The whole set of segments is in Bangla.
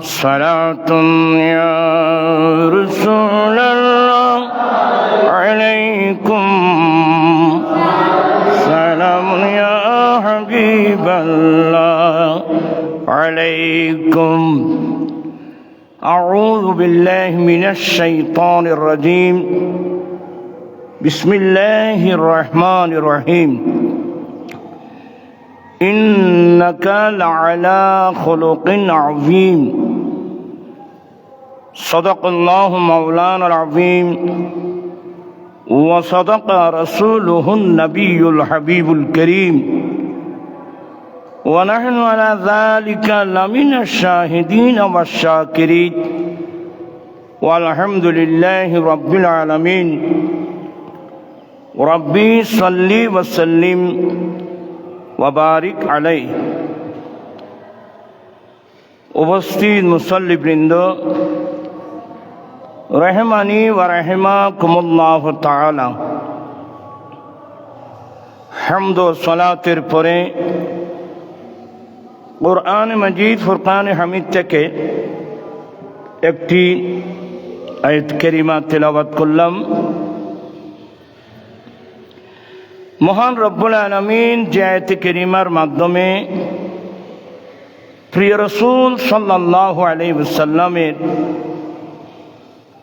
صلاة يا رسول الله عليكم. سلام يا حبيب الله عليكم. أعوذ بالله من الشيطان الرجيم. بسم الله الرحمن الرحيم. إنك لعلى خلق عظيم. صدق الله مولانا العظيم. وصدق رسوله النبي الحبيب الكريم. ونحن على ذلك لمن الشاهدين والشاكرين. والحمد لله رب العالمين. ربي صل وسلم ওবারিক আলাই উপস্থিত মুসল্লিবৃন্দ, রহমানি ওয়ারহমা কুমুল্লাহ তালা হামদ ও সলাতের পরে কোরআন মজিদ, ফুরকান হামিদ থেকে একটি আয়ত কেরিমা তেলাবাত করলাম। মহান রব্বুল আলমিন যে আয়াত কেরিমার মাধ্যমে প্রিয় রসুল সাল্লাহ আলাইসাল্লামের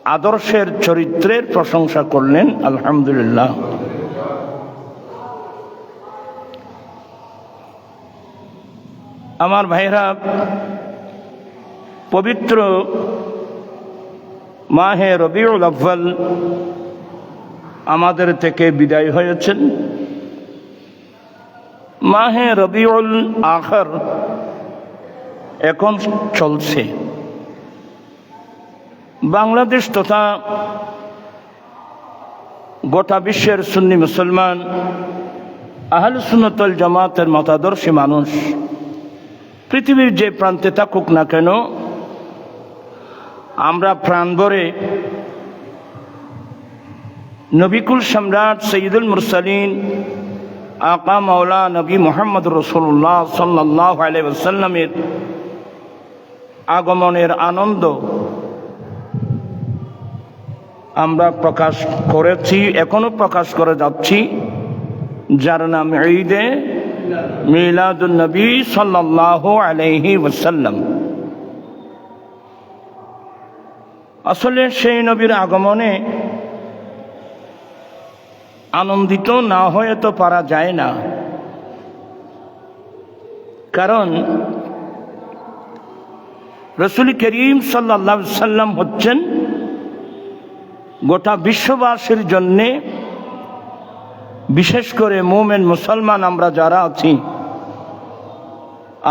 আদর্শের চরিত্রের প্রশংসা করলেন, আলহামদুলিল্লাহ। আমার ভাইরা, পবিত্র মাহে রবিউল আব্বাল আমাদের থেকে বিদায় হয়েছেন। মাহে রবিউল আখর। এখন চলছে। বাংলাদেশ তথা গোটা বিশ্বের সুন্নি মুসলমান, আহল সুনতল জামাতের মতাদর্শী মানুষ, পৃথিবীর যে প্রান্তে থাকুক না কেন, আমরা প্রাণ ভরে নবিকুল সম্রাট সঈদুল মুরসালিন আকা মাওলা নবী মোহাম্মদ রসুল্লাহ সাল্লাহ আলাইসাল্লামের আগমনের আনন্দ আমরা প্রকাশ করেছি, এখনও প্রকাশ করে যাচ্ছি। যার নাম ঈদে মিলাদুলনবী সাল্লাহ আলাইহি ওসাল্লাম আসলে সেই নবীর আগমনে আনন্দিত না হয়ে তো পারা যায় না। কারণ রসুল করিম সাল্লা সাল্লাম হচ্ছেন গোটা বিশ্ববাসীর জন্যে, বিশেষ করে মোমেন মুসলমান আমরা যারা আছি,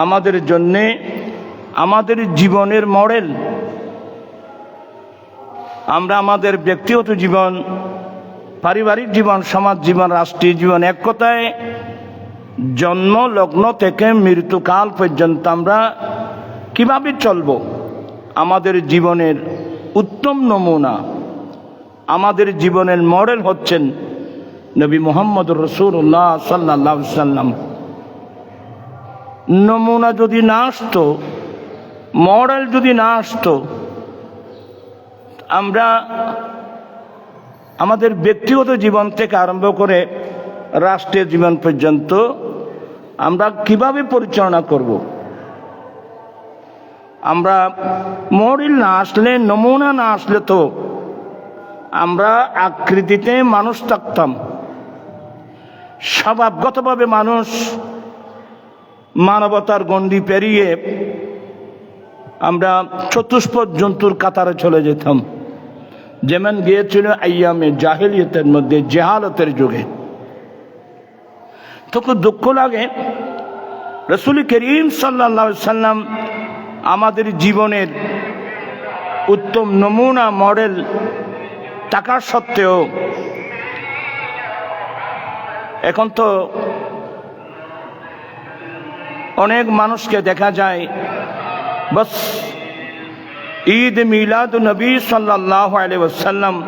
আমাদের জন্যে আমাদের জীবনের মডেল। আমরা আমাদের ব্যক্তিগত জীবন পারিবারিক জীবন, সমাজ জীবন, রাষ্ট্রীয় জীবন এক কথায় জন্ম, লগ্ন থেকে মৃত্যুকাল পর্যন্ত আমরা কীভাবে চলব? আমাদের জীবনের উত্তম নমুনা, আমাদের জীবনের মডেল হচ্ছেন নবী মোহাম্মদ রসুল্লাহ সাল্লাহ সাল্লাম। নমুনা যদি না আসতো, মডেল যদি না আসতো, আমরা আমাদের ব্যক্তিগত জীবন থেকে আরম্ভ করে রাষ্ট্রীয় জীবন পর্যন্ত আমরা কীভাবে পরিচালনা করব? আমরা মডেল না আসলে, নমুনা না আসলে তো আমরা আকৃতিতে মানুষ থাকতাম। স্বভাবগতভাবে মানুষ মানবতার গণ্ডি পেরিয়ে আমরা চতুষ্পদ জন্তুর কাতারে চলে যেতাম। যেমন গিয়েছিল আয়ামে জাহেলিয়তের মধ্যে জেহালতের যুগে। তো খুব দুঃখ লাগে? রসুল করিম সাল্লা সাল্লাম আমাদের জীবনের উত্তম নমুনা, মডেল টাকা সত্ত্বেও এখন তো অনেক মানুষকে দেখা যায়, বস ঈদ মিলাদ নবী সাল্লাহ আলিয়াল্লাম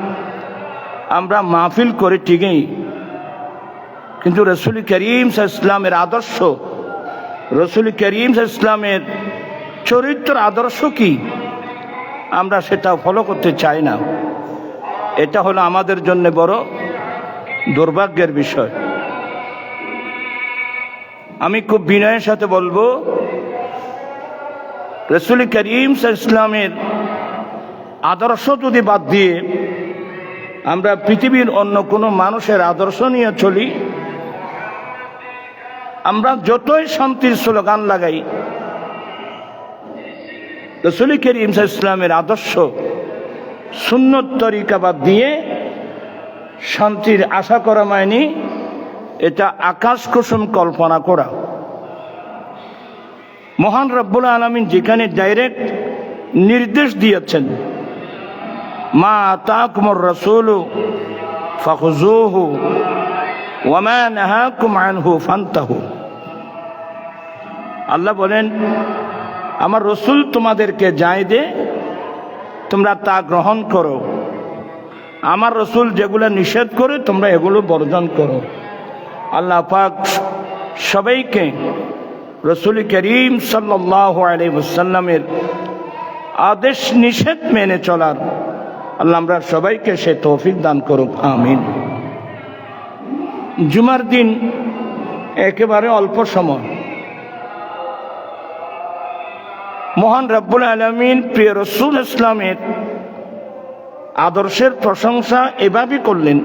আমরা মাহফিল করে ঠিকই। কিন্তু রসুল করিম ইসলামের আদর্শ, রসুল করিম ইসলামের চরিত্র আদর্শ কি? আমরা সেটা ফলো করতে চাই না। এটা হলো আমাদের জন্য বড় দুর্ভাগ্যের বিষয়। আমি খুব বিনয়ের সাথে বলব রসুল করিম ইসলামের আদর্শ যদি বাদ দিয়ে আমরা পৃথিবীর অন্য কোনো মানুষের আদর্শ নিয়ে চলি, আমরা যতই শান্তির স্লোগান লাগাই, রসুল করিম ইসলামের আদর্শ সুন্নত তরিকা বাদ দিয়ে শান্তির আশা করা মায়নি এটা আকাশ কুসুম কল্পনা করা। মহান রব্বুল আলমিন যেখানে ডাইরেক্ট নির্দেশ দিয়েছেন, মা তাকুমর রসুল আল্লাহ বলেন, আমার রসুল তোমাদেরকে যাই দে, তোমরা তা গ্রহণ করো। আমার রসুল যেগুলো নিষেধ করে, তোমরা এগুলো বর্জন করো। আল্লাহ পাক সবাইকে রসুল করিম সাল্লাহ আদেশ নিষেধ মেনে চলার আল্লাহ আমরা সবাইকে সে তৌফিক দান করুক, আমিন। জুমার দিন একেবারে অল্প সময়। মহান রব্বুল আলমিন প্রিয় রসুল ইসলামের আদর্শের প্রশংসা এভাবে করলেন,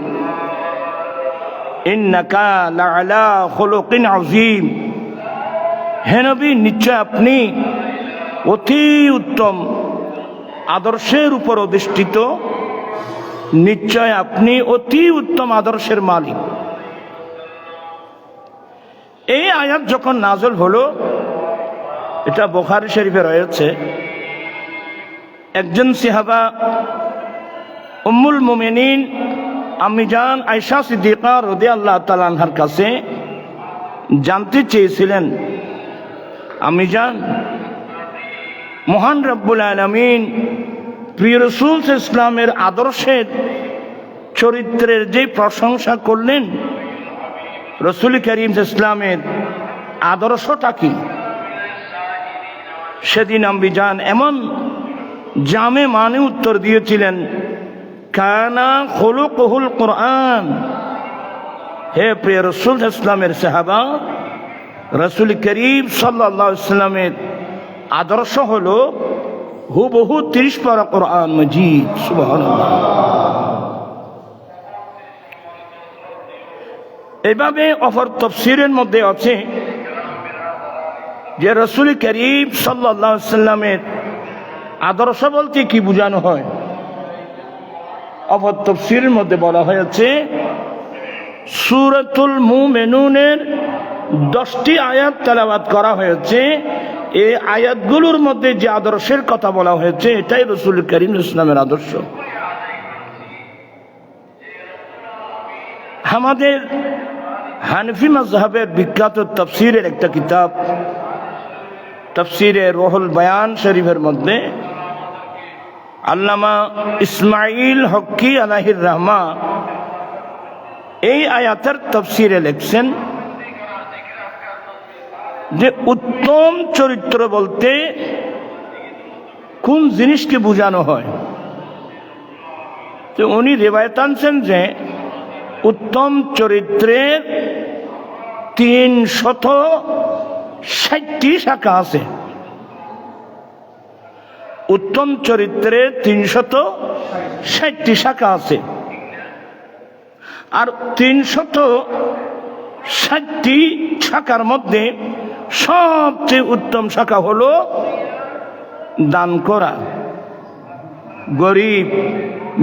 ইন্নাকা লাআলা খুলুকিন আযীম। হে নবী, নিশ্চয় আপনি অতি উত্তম আদর্শের উপর অধিষ্ঠিত। নিশ্চয় আপনি অতি উত্তম আদর্শের মালিক। এই আয়াত যখন নাজল হলো, এটা বোখারি শরীফে রয়েছে। একজন সিহাবা, উম্মুল মোমেনিন আমিজান আয়সা সিদ্দিকা রদি আল্লাহ তালানহার কাছে জানতে চেয়েছিলেন আমিজান মহান রব্বুল আলমিন প্রিয় রসুল ইসলামের আদর্শের চরিত্রের যে প্রশংসা করলেন, রসুল করিম ইসলামের আদর্শটা কি? সেদিন আম্বিজান এমন জামে মানে উত্তর দিয়েছিলেন, কানা হলু কহুল কোরআন। হে প্রিয় রসুল ইসলামের সাহাবা রসুল করিম সাল্লা ইসলামের আদর্শ হল হুবহু তিরিশ পারা কোরআন মজিদ এভাবে অফর তফসিরের মধ্যে আছে যে রসুল করিম সাল্লা সাল্লামের আদর্শ বলতে কি বোঝানো হয়? অফর তফসিরের মধ্যে বলা হয়েছে সুরতুল মুমেনুনের দশটি আয়াত তেলাবাদ করা হয়েছে। এই আয়াতগুলোর মধ্যে যে আদর্শের কথা বলা হয়েছে, এটাই রসুল করিম ইসলামের আদর্শ। আমাদের হানফি মজহাবের বিখ্যাত তফসিরের একটা কিতাব, তফসিরে রোহুল বয়ান শরীফের মধ্যে, আল্লামা ইসমাইল হকি আলাহির রহমা এই আয়াতের তফসিরে লেখছেন যে উত্তম চরিত্র বলতে কোন জিনিসকে বোঝানো হয়? তো উনি রেবায়ত আনছেন যে উত্তম চরিত্রের তিন শত ষাটটি শাখা আছে। উত্তম চরিত্রে তিনশত ষাটটি শাখা আছে। আর তিনশত ষাটটি শাখার মধ্যে সবচেয়ে উত্তম শাখা হলো দান করা। গরিব,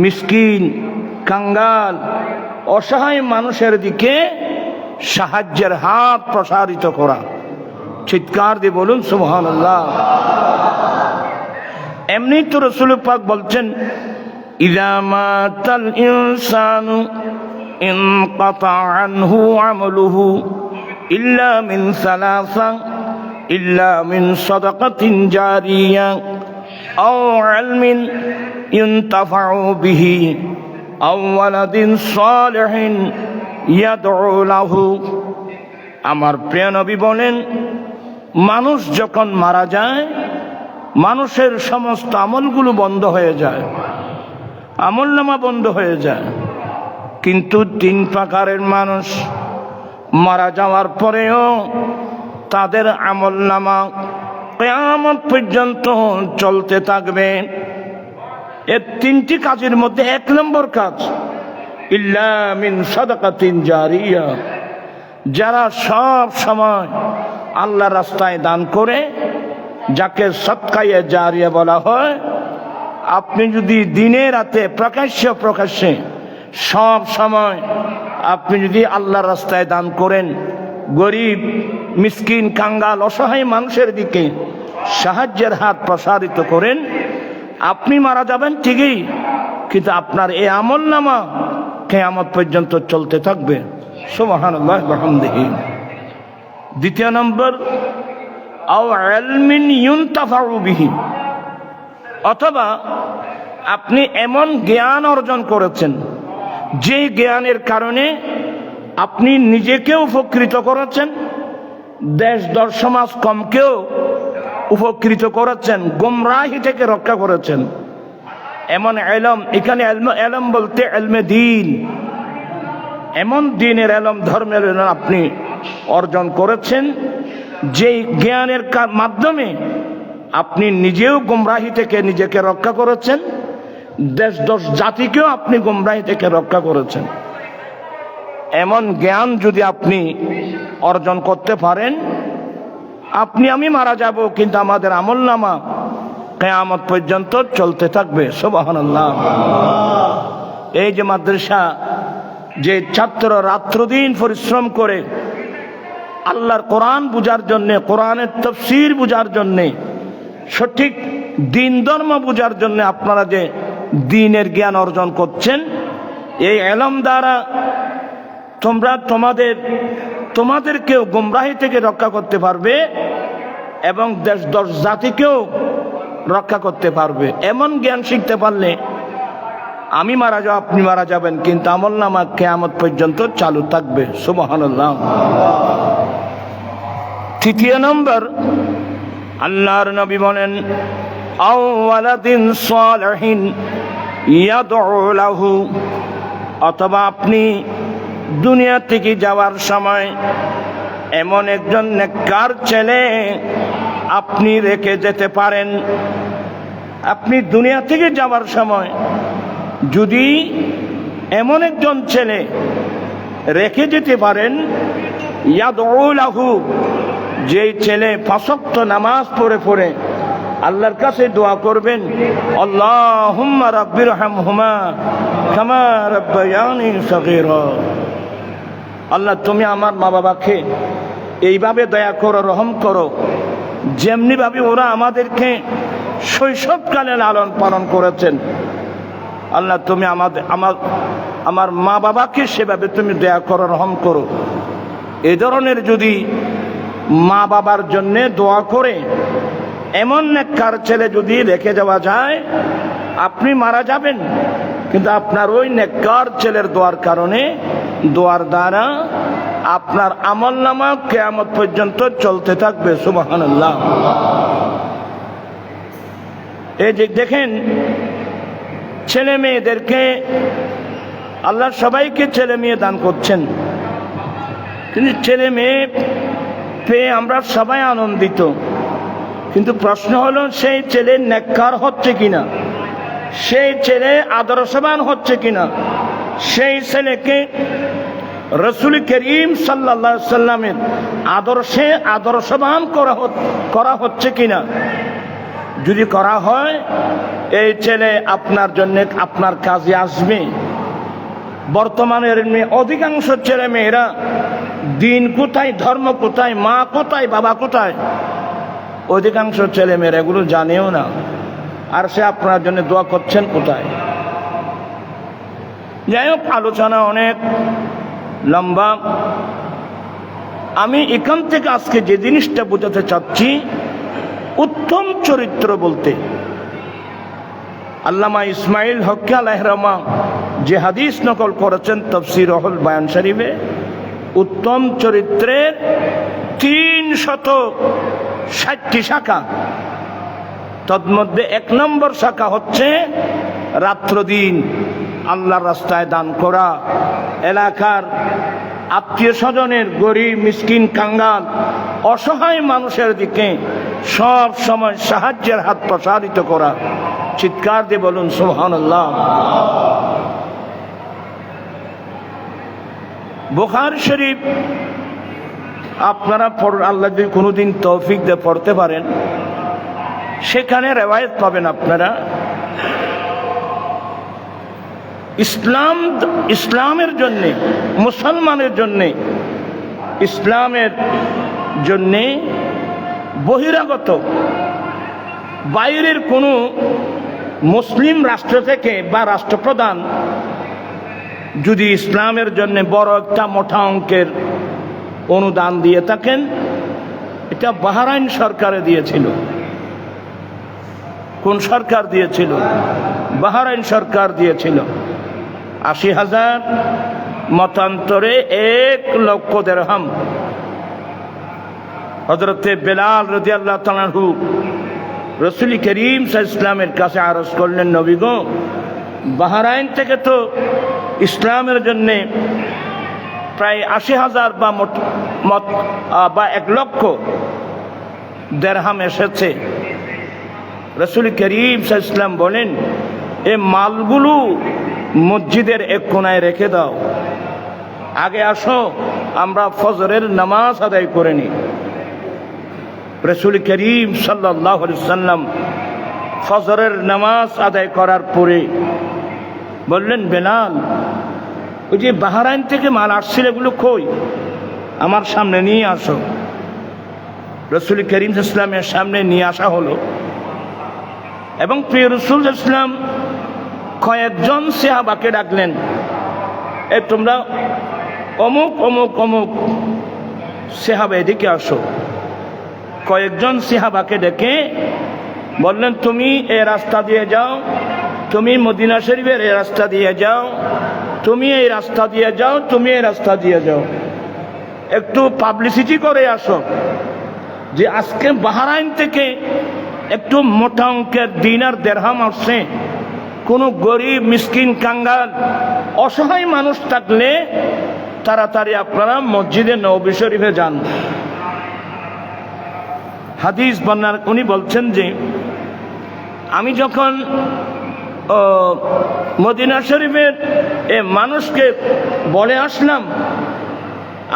মিসকিন, কাঙ্গাল, অসহায় মানুষের দিকে সাহায্যের হাত প্রসারিত করা। চিৎকার দিয়ে বলুন আল্লাহ এমনি তো রসুল পাক বলছেন ইদামাতাল ইনসানু ইনকাতা আনহু আমলুহু ইল্লা মিন সালাসা, ইল্লা মিন সাদাকাতিন জারিয়া, আও ইলমিন ইনতাফাউ বিহি, আও ওয়ালাদিন সালিহিন ইয়াদউ লাহু। আমার প্রিয় নবী বলেন, মানুষ যখন মারা যায়, মানুষের সমস্ত আমলগুলো বন্ধ হয়ে যায় আমল নামা বন্ধ হয়ে যায়। কিন্তু তিন প্রকারের মানুষ মারা যাওয়ার পরেও তাদের আমল নামা কেয়ামত পর্যন্ত চলতে থাকবে। এর তিনটি কাজের মধ্যে এক নম্বর কাজ জারিয়া। যারা সব সময় আল্লাহ রাস্তায় দান করে, যাকে সৎকাইয়ে জারিয়া বলা হয়, আপনি যদি দিনে রাতে প্রকাশ্য প্রকাশ্যে সব সময় আপনি যদি আল্লাহর রাস্তায় দান করেন, গরিব, মিসকিন, কাঙ্গাল, অসহায় মানুষের দিকে সাহায্যের হাত প্রসারিত করেন, আপনি মারা যাবেন ঠিকই, কিন্তু আপনার এই আমল নামা কেয়ামত পর্যন্ত চলতে থাকবে। দ্বিতীয় নম্বর অথবা আপনি এমন জ্ঞান অর্জন করেছেন যে জ্ঞানের কারণে আপনি নিজেকেও উপকৃত করেছেন দেশ দর সমাজ, কমকেও উপকৃত করেছেন গোমরাহি থেকে রক্ষা করেছেন এমন এলম, এখানে এলম- বলতে এলমে দিন। এমন দিনের এলম, ধর্মের আপনি অর্জন করেছেন যে জ্ঞানের মাধ্যমে আপনি নিজেও গুমরাহি থেকে নিজেকে রক্ষা করেছেন। দেশ দশ জাতিকেও আপনি গুমরাহি থেকে রক্ষা করেছেন। এমন জ্ঞান যদি আপনি অর্জন করতে পারেন, আপনি আমি মারা যাব, কিন্তু আমাদের আমল নামা কেয়ামত পর্যন্ত চলতে থাকবে। সোবাহান এই যে মাদ্রাসা, যে ছাত্র রাত্রদিন পরিশ্রম করে আল্লাহর কোরআন বুঝার জন্যে, কোরআনের তফসির বুঝার জন্যে, সঠিক দিন ধর্ম বুঝার জন্য আপনারা যে দিনের জ্ঞান অর্জন করছেন। এই এলম দ্বারা তোমরা তোমাদের, তোমাদেরকেও গুমরাহি থেকে রক্ষা করতে পারবে এবং দেশ দশ জাতিকেও রক্ষা করতে পারবে। এমন জ্ঞান শিখতে পারলে আমি মারা যাও, আপনি মারা যাবেন, কিন্তু আমল নামা কেয়ামত পর্যন্ত চালু থাকবে। সুবহানাল্লাহ। তৃতীয় নম্বর, আল্লাহর নবী বলেন আওয়ালাদিন সালিহিন ইয়াদউ লাহু, অথবা আপনি দুনিয়া থেকে যাওয়ার সময় এমন একজন নেককার ছেলে আপনি রেখে যেতে পারেন। আপনি দুনিয়া থেকে যাওয়ার সময় যদি এমন একজন ছেলে রেখে যেতে পারেন ইয়াদউলাহু যেই ছেলে ফাঁসক্ত নামাজ পড়ে পড়ে আল্লাহর কাছে দোয়া করবেন। আল্লাহ আল্লাহ, তুমি আমার মা বাবাকে এইভাবে দয়া করো, রহম করো। যেমনি ভাবে ওরা আমাদেরকে শৈশবকালে লালন পালন করেছেন। আল্লাহ, তুমি আমাদের আমার আমার মা বাবাকে সেভাবে তুমি দয়া করো, রহম করো। এ ধরনের যদি মা বাবার জন্যে দোয়া করে এমন নেককার ছেলে যদি রেখে যাওয়া যায়, আপনি মারা যাবেন। কিন্তু আপনার ওই নেককার ছেলের দোয়ার কারণে, দোয়ার দ্বারা আপনার আমল নামা কেয়ামত পর্যন্ত চলতে থাকবে সুবাহান এই যে দেখেন, ছেলে মেয়েদেরকে আল্লাহ সবাইকে ছেলে মেয়ে দান করছেন। কিন্তু ছেলে মেয়ে পেয়ে আমরা সবাই আনন্দিত। কিন্তু প্রশ্ন হলো, সেই ছেলে নেককার হচ্ছে কিনা? সেই ছেলে আদর্শবান হচ্ছে কিনা? সেই ছেলেকে রসুল করিম সাল্লা সাল্লামের আদর্শে আদর্শবান করা করা হচ্ছে কিনা? যদি করা হয়, এই ছেলে আপনার জন্য আপনার কাজে আসবে। বর্তমানের অধিকাংশ ছেলে মেয়েরা দিন কোথায়, ধর্ম কোথায়, মা কোথায়, বাবা কোথায় অধিকাংশ ছেলে মেয়েরা এগুলো জানেও না। আর সে আপনার জন্য দোয়া করছেন কোথায়? যাই হোক, আলোচনা অনেক লম্বা। আমি এখান থেকে আজকে যে জিনিসটা বোঝাতে চাচ্ছি, উত্তম চরিত্র বলতে আল্লামা ইসমাইল হক আলাহরামা যে হাদিস নকল করেছেন তফসির রহল বায়ান শরীফে, উত্তম চরিত্রের তিন শত ষাটটি শাখা। তন্মধ্যে এক নম্বর শাখা হচ্ছে রাত্র দিন আল্লাহর রাস্তায় দান করা। এলাকার আত্মীয় স্বজনের গরিব, মিসকিন, কাঙ্গাল, অসহায় মানুষের দিকে সব সময় সাহায্যের হাত প্রসারিত করা। চিৎকার দিয়ে বলুন সোহান বুখার শরীফ আপনারা আল্লাহ যদি কোনোদিন তৌফিক দিয়ে পড়তে পারেন, সেখানে রেওয়ায়ত পাবেন আপনারা। ইসলাম, ইসলামের জন্যে, মুসলমানের জন্যে, ইসলামের জন্যে বহিরাগত, বাইরের কোনো মুসলিম রাষ্ট্র থেকে বা রাষ্ট্রপ্রধান যদি ইসলামের জন্য বড় একটা মোটা অঙ্কের অনুদান দিয়ে থাকেন। এটা বাহারাইন সরকারে দিয়েছিল। কোন সরকার দিয়েছিল? বাহারাইন সরকার দিয়েছিল। আশি হাজার মতান্তরে এক লক্ষ দেড়হাম। হজরতে বেলাল রদি আল্লাহ তালাহু রসুল করিম ইসলামের কাছে আরজ করলেন নবীগ বাহারাইন থেকে তো ইসলামের জন্যে প্রায় আশি হাজার বা মোট, মত বা এক লক্ষ দেড়হাম এসেছে। রসুল করিম ইসলাম বলেন, এ মালগুলো মসজিদের এক কোনায় রেখে দাও। আগে আসো, আমরা ফজরের নামাজ আদায় করে নিই। রসুল করিম সাল্লাহ সাল্লাম ফজরের নামাজ আদায় করার পরে বললেন, বেলাল ওই যে বাহারাইন থেকে মাল আসছিল এগুলো কই? আমার সামনে নিয়ে আসো। রসুল করিম ইসলামের সামনে নিয়ে আসা হলো। এবং প্রিয় রসুল ইসলাম কয়েকজন সেহাবাকে ডাকলেন। এ তোমরা অমুক অমুক অমুক সেহাবা এদিকে আসো। কয়েকজন সেহাবাকে ডেকে বললেন, তুমি এ রাস্তা দিয়ে যাও, তুমি মদিনা শরীফের এ রাস্তা দিয়ে যাও তুমি এই রাস্তা দিয়ে যাও, তুমি এই রাস্তা দিয়ে যাও। একটু পাবলিসিটি করে আসো যে আজকে বাহারাইন থেকে একটু মোটা অঙ্কের দিনার দেড়হাম আসছে। কোনো গরিব, মিসকিন, কাঙ্গাল, অসহায় মানুষ থাকলে তাড়াতাড়ি আপনারা মসজিদে নবী শরীফে যান। হাদিস বন্যার উনি বলছেন যে, আমি যখন মদিনা শরীফের এ মানুষকে বলে আসলাম,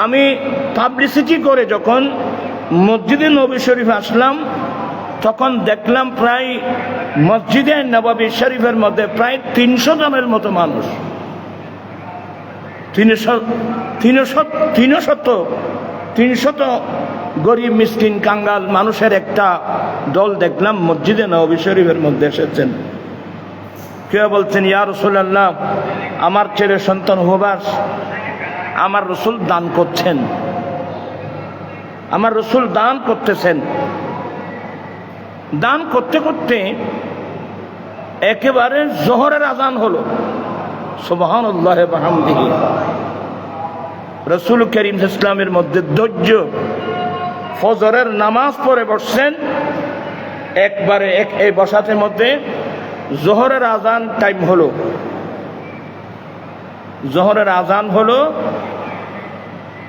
আমি পাবলিসিটি করে যখন মসজিদে নবী শরীফ আসলাম, তখন দেখলাম প্রায় মসজিদে নবাবী শরীফের মধ্যে প্রায় তিনশো জনের মতো মানুষ। তিনশো তিনশো, তিনশত তিনশত গরিব, মিসকিন, কাঙ্গাল মানুষের একটা দল দেখলাম মসজিদে নবী শরীফের মধ্যে এসেছেন। কেউ বলছেন, ইয়া রসুল্লাহ আমার ছেলে সন্তান হুবাস আমার রসুল দান করছেন। আমার রসুল দান করতেছেন। দান করতে করতে একেবারে জোহরের আজান হলো। সুবহান রসুল করিম ইসলামের মধ্যে ধৈর্য, ফজরের নামাজ পড়ে বসছেন। একবারে এক এই বসাতের মধ্যে জোহরের আজান টাইম হলো। জোহরের আজান হলো,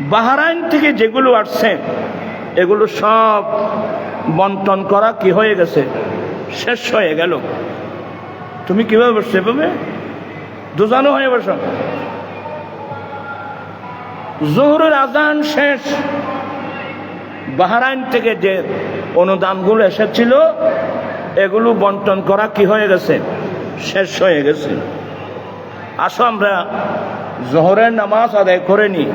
বাহারাইন থেকে যেগুলো আসছে, এগুলো সব বন্টন করা কি হয়ে গেছে? শেষ হয়ে গেল। তুমি কীভাবে বসছো এভাবে? দুজানো হয়ে বস। জোহরের আজান শেষ। বাহারাইন থেকে যে অনুদানগুলো এসেছিল এগুলো বন্টন করা কি হয়ে গেছে? শেষ হয়ে গেছে। আসো আমরা জোহরের নামাজ আদায় করে নি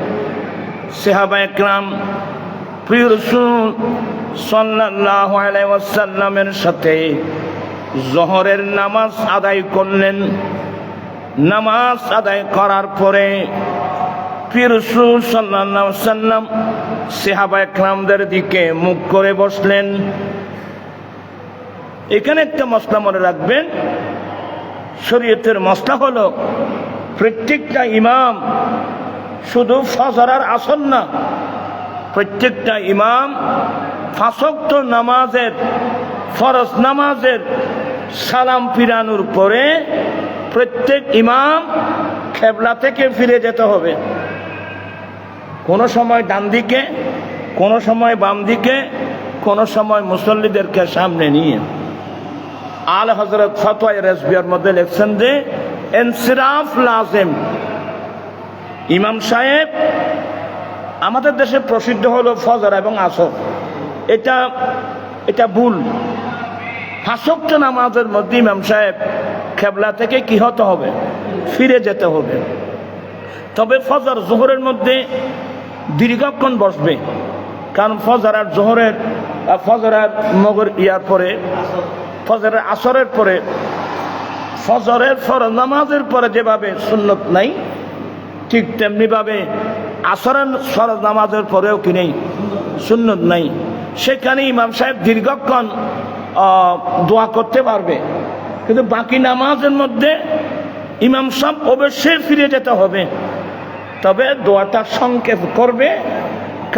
সেহাবা একরাম আলাইসাল্লামের সাথে জহরের নামাজ আদায় করলেন। নামাজ আদায় করার পরে প্রিয় রসুল সাল্লাহ সাল্লাম সেহাবা একরামদের দিকে মুখ করে বসলেন। এখানে একটা মশলা মনে রাখবেন। শরীয়তের মশলা হলো, প্রত্যেকটা ইমাম শুধু ফজরার আসন না, প্রত্যেকটা ইমাম ফাঁসক্ত নামাজের, ফরজ নামাজের সালাম ফিরানোর পরে প্রত্যেক ইমাম খেবলা থেকে ফিরে যেতে হবে। কোনো সময় ডান দিকে, কোনো সময় বাম দিকে, কোনো সময় মুসল্লিদেরকে সামনে নিয়ে। আল হজরত ফতোয় রেসবিয়ার মধ্যে লিখছেন যে এনসিরাফ লাজেম। ইমাম সাহেব, আমাদের দেশে প্রসিদ্ধ হলো ফজর এবং আসর। এটা এটা ভুল। ফাঁসক্ত নামাজের মধ্যে ইমাম সাহেব খেবলা থেকে কি হতে হবে? ফিরে যেতে হবে। তবে ফজর জোহরের মধ্যে দীর্ঘক্ষণ বসবে। কারণ ফজর আর জোহরের, ফজর আর মগর ইয়ার পরে ফজরের আসরের পরে, ফজরের ফরজ নামাজের পরে যেভাবে সুন্নত নাই, ঠিক তেমনিভাবে আসরের ফরজ নামাজের পরেও কি নেই, সুন্নত নাই। সেখানে ইমাম সাহেব দীর্ঘক্ষণ দোয়া করতে পারবে। কিন্তু বাকি নামাজের মধ্যে ইমাম সাহেব অবশ্যই ফিরে যেতে হবে। তবে দোয়াটা সংক্ষেপ করবে,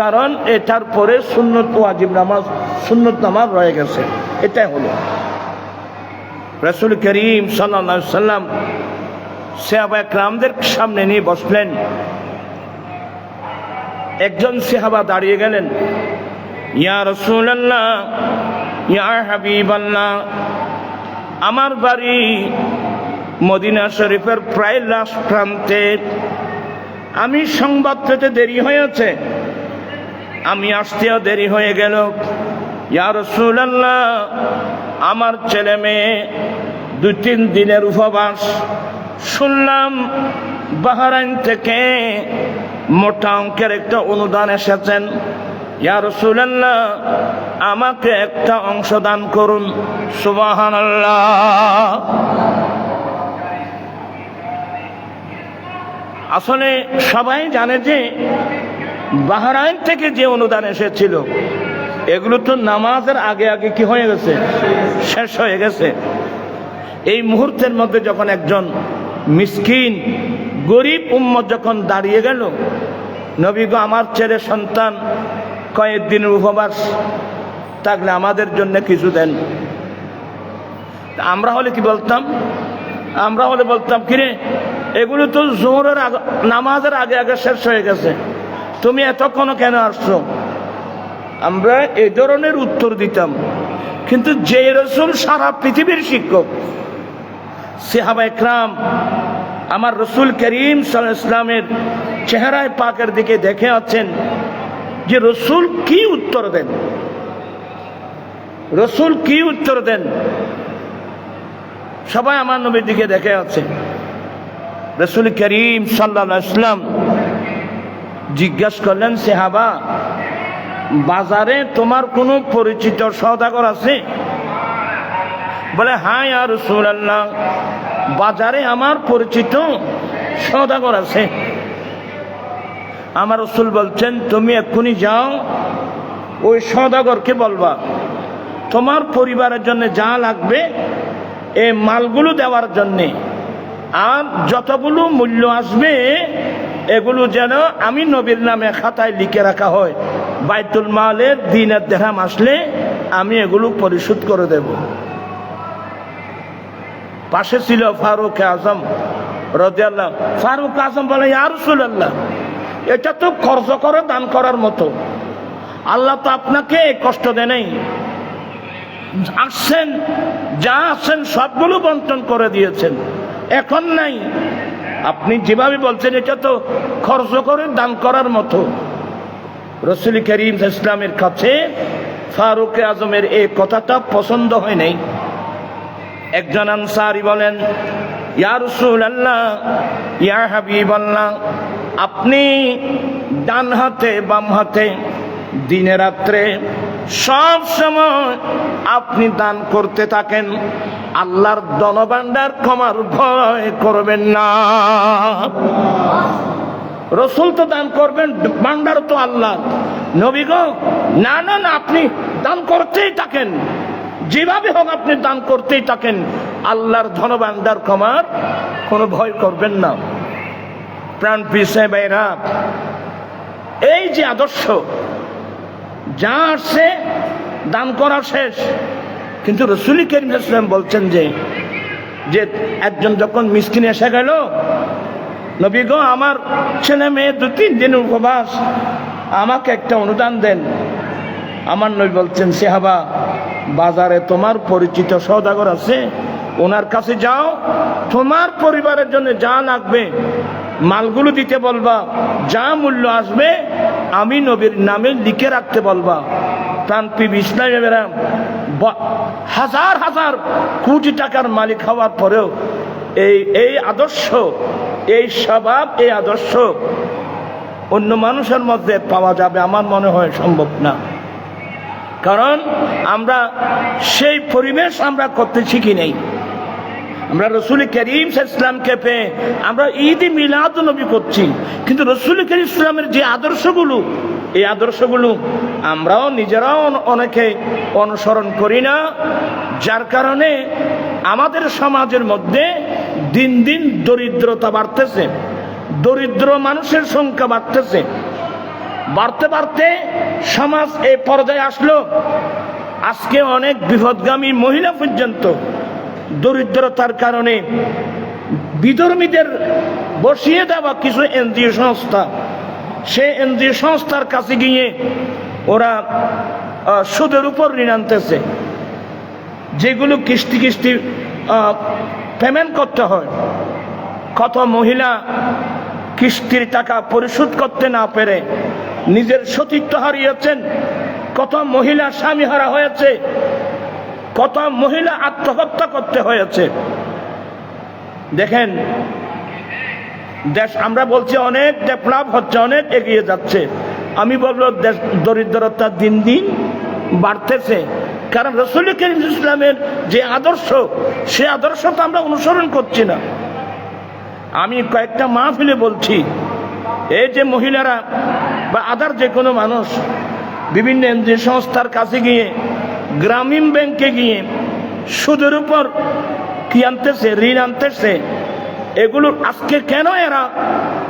কারণ এটার পরে সুন্নত ওয়াজিব নামাজ, সুন্নত নামাজ রয়ে গেছে। এটাই হলো। রসুল করিম সাল্লা সাল্লাম সেহাবা একরামদের সামনে নিয়ে বসলেন। একজন সেহাবা দাঁড়িয়ে গেলেন। ইয়া রসুল আল্লাহ ইয়া হাবিব আল্লাহ আমার বাড়ি মদিনা শরীফের প্রায় লাস্ট প্রান্তে। আমি সংবাদ পেতে দেরি হয়েছে। আমি আসতেও দেরি হয়ে গেল। আমার ছেলে মেয়ে দুই তিন দিনের উপবাস। শুনলাম বাহারাইন থেকে মোটা অঙ্কের একটা অনুদান এসেছেন। ইয়া রসুলাল্লাহ, আমাকে একটা অংশ দান করুন। সুবাহান আসলে সবাই জানে যে বাহারাইন থেকে যে অনুদান এসেছিল এগুলো তো নামাজের আগে আগে কি হয়ে গেছে? শেষ হয়ে গেছে। এই মুহূর্তের মধ্যে যখন একজন মিসকিন, গরিব উম্মত যখন দাঁড়িয়ে গেল, নবী গো, আমার ছেলে সন্তান কয়েক দিনের উপবাস, থাকলে আমাদের জন্য কিছু দেন। আমরা হলে কি বলতাম? আমরা হলে বলতাম, কিরে, এগুলো তো জোহরের নামাজের আগে আগে শেষ হয়ে গেছে। তুমি এতক্ষণও কেন আসছো? আমরা এ ধরনের উত্তর দিতাম। কিন্তু যে রসুল সারা পৃথিবীর শিক্ষক, সেহাবা একরাম, আমার রসুল করিম সাল্লাহ ইসলামের চেহারায় পাকের দিকে দেখে আছেন যে রসুল কি উত্তর দেন। রসুল কি উত্তর দেন? সবাই আমার নবীর দিকে দেখে আছে। রসুল করিম সাল্লাহ ইসলাম জিজ্ঞাসা করলেন, সেহাবা বাজারে তোমার কোনো পরিচিত সদাগর আছে? বলে হ্যাঁ আর রসুল বাজারে আমার পরিচিত সদাগর আছে। আমার রসুল বলছেন, তুমি এক্ষুনি যাও, ওই সদাগরকে বলবা। তোমার পরিবারের জন্য যা লাগবে এই মালগুলো দেওয়ার জন্যে। আর যতগুলো মূল্য আসবে, এগুলো যেন আমি নবীর নামে খাতায় লিখে রাখা হয়। বাইতুল মালের দিনের দেহাম আসলে আমি এগুলো পরিশোধ করে দেব। পাশে ছিল ফারুক আজম, রদিয়াল্লাহ ফারুক আজম বলে আর আল্লাহ এটা তো খরচ করে দান করার মতো। আল্লাহ তো আপনাকে কষ্ট দেয় আসছেন, যা আসছেন সবগুলো বন্টন করে দিয়েছেন। এখন নাই। আপনি যেভাবে বলছেন, এটা তো খরচ করে দান করার মতো। রসুল করিম ইসলামের কাছে ফারুক আজমের এই কথাটা পছন্দ হয় নাই। একজন আনসারি বলেন আল্লাহ আপনি ডান হাতে, বাম হাতে দিনে রাত্রে সব সময় আপনি দান করতে থাকেন। আল্লাহর দনবান্ডার ক্ষমার ভয় করবেন না। রসুল তো দান করবেন ভান্ডার তো আল্লাহ। নবী গো, না না না, আপনি দান করতেই থাকেন। যেভাবে হোক আপনি দান করতেই থাকেন। আল্লাহর ধনভাণ্ডার ক্ষমার কোনো ভয় করবেন না। প্রাণ পিসে বাইরা এই যে আদর্শ, যা আসছে, দান করা শেষ। কিন্তু রসুল করিম বলছেন যে যে একজন যখন মিসকিন এসে গেল নবী গো আমার ছেলে মেয়ে দু, তিন দিন উপবাস, আমাকে একটা অনুদান দেন। আমার নবী বলছেন, সেহাবা, বাজারে তোমার পরিচিত সৌদাগর আছে, ওনার কাছে যাও, তোমার পরিবারের জন্য যা লাগবে, মালগুলো দিতে বলবা, যা মূল্য আসবে, আমি নবীর নামে লিখে রাখতে বলবা। প্রাণপি ইসলামেরা হাজার হাজার কোটি টাকার মালিক হওয়ার পরেও এই এই আদর্শ এই স্বভাব, এই আদর্শ অন্য মানুষের মধ্যে পাওয়া যাবে আমার মনে হয় সম্ভব না। কারণ আমরা সেই পরিবেশ আমরা করতে শিখি নেই। আমরা রসুল করিম ইসলামকে পেয়ে আমরা ঈদ মিলাদ নবী করছি। কিন্তু রসুল করিম ইসলামের যে আদর্শগুলো, এই আদর্শগুলো আমরাও নিজেরাও অনেকে অনুসরণ করি না। যার কারণে আমাদের সমাজের মধ্যে দিন দিন দরিদ্রতা বাড়তেছে। দরিদ্র মানুষের সংখ্যা বাড়তেছে। বাড়তে বাড়তে সমাজ এই পর্যায়ে আসলো। আজকে অনেক বিপদগামী মহিলা পর্যন্ত দরিদ্রতার কারণে বিধর্মীদের বসিয়ে দেওয়া কিছু এনজিও সংস্থা। সে এনজিও সংস্থার কাছে গিয়ে ওরা সুদের উপর ঋণ আনতেছে। যেগুলো কিস্তি কিস্তি পেমেন্ট করতে হয়। কত মহিলা কিস্তির টাকা পরিশোধ করতে না পেরে নিজের সতীত্ব হারিয়েছেন, কত মহিলা স্বামী হারা হয়েছে, কত মহিলা আত্মহত্যা করতে হয়েছে। দেখেন, দেশ, আমরা বলছি অনেক ডেভেলপ হচ্ছে, অনেক এগিয়ে যাচ্ছে। আমি বলব দেশ দরিদ্রতা দিন দিন বাড়তেছে। কারণ রসুল করিম ইসলামের যে আদর্শ, সে আদর্শ তো আমরা অনুসরণ করছি না। আমি কয়েকটা মাহফিলে বলছি, এই যে মহিলারা বা আদার যে কোনো মানুষ, বিভিন্ন এনজিও সংস্থার কাছে গিয়ে, গ্রামীণ ব্যাংকে গিয়ে সুদের উপর কি আনতেছে, ঋণ আনতেছে এগুলো আজকে কেন এরা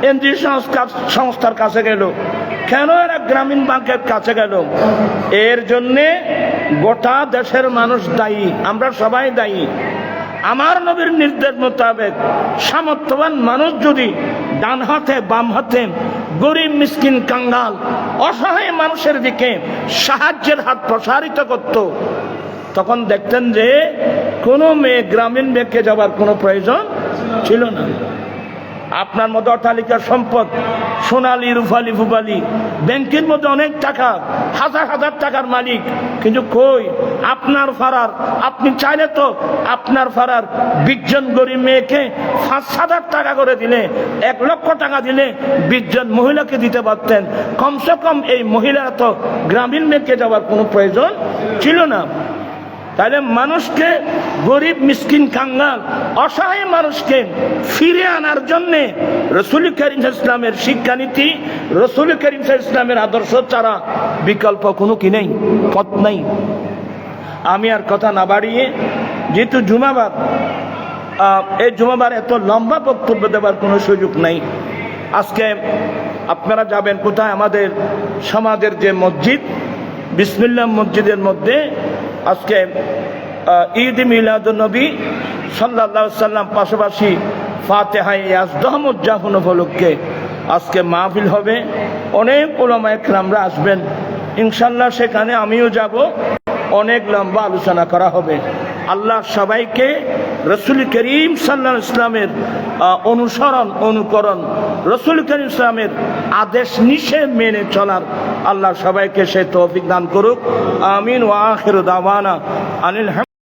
এনজিও সংস্থা সংস্থার কাছে গেল? কেন এরা গ্রামীণ ব্যাংকের কাছে গেল? এর জন্যে গোটা দেশের মানুষ দায়ী, আমরা সবাই দায়ী। আমার নবীর নির্দেশ মোতাবেক সামর্থ্যবান মানুষ যদি ডান হাতে, বাম হাতে গরিব, মিসকিন, কাঙ্গাল, অসহায় মানুষের দিকে সাহায্যের হাত প্রসারিত করত, তখন দেখতেন যে কোনো মেয়ে গ্রামীণ ব্যাংকে যাবার কোনো প্রয়োজন ছিল না। আপনার মতো অট্টালিকার সম্পদ, সোনালি রুফালি ফুবালি ব্যাংকের মধ্যে অনেক টাকা, হাজার হাজার টাকার মালিক। কিন্তু কই? আপনার ফারার, আপনি চাইলে তো আপনার ফারার বিশজন গরিব মেয়েকে পাঁচ হাজার টাকা করে দিলে, এক লক্ষ টাকা দিলে বিশজন মহিলাকে দিতে পারতেন। কমসে কম এই মহিলারা তো গ্রামীণ মেয়েকে যাওয়ার কোনো প্রয়োজন ছিল না। তাহলে মানুষকে গরিব মিসকিন কাঙ্গাল অসহায় মানুষকে ফিরে আনার জন্যে রসুল করিম ইসলামের শিক্ষানীতি, রসুল করিম ইসলামের আদর্শ ছাড়া বিকল্প কোনো কি নেই, পথ নেই। আমি আর কথা না বাড়িয়ে, যেহেতু জুমাবার এই জুমাবার এত লম্বা বক্তব্য দেওয়ার কোনো সুযোগ নেই। আজকে আপনারা যাবেন কোথায়? আমাদের সমাজের যে মসজিদ বিসমিল্লা মসজিদের মধ্যে আজকে ঈদ মিলাদ নবী সাল্লাহ সাল্লাম পাশাপাশি ফাতেহাই উদযাপন উপলক্ষে আজকে মাহফিল হবে। অনেক ওলামা একরামরা আসবেন। ইনশাল্লাহ সেখানে আমিও যাব। অনেক লম্বা আলোচনা করা হবে। আল্লাহ সবাইকে রসুল করিম সাল্লা ইসলামের অনুসরণ, অনুকরণ, রসুল করিম ইসলামের আদেশ নিষেধ মেনে চলার আল্লাহ সবাইকে সে তৌফিক দান করুক। আমিন ওয়াখির দাওয়ানা আনিল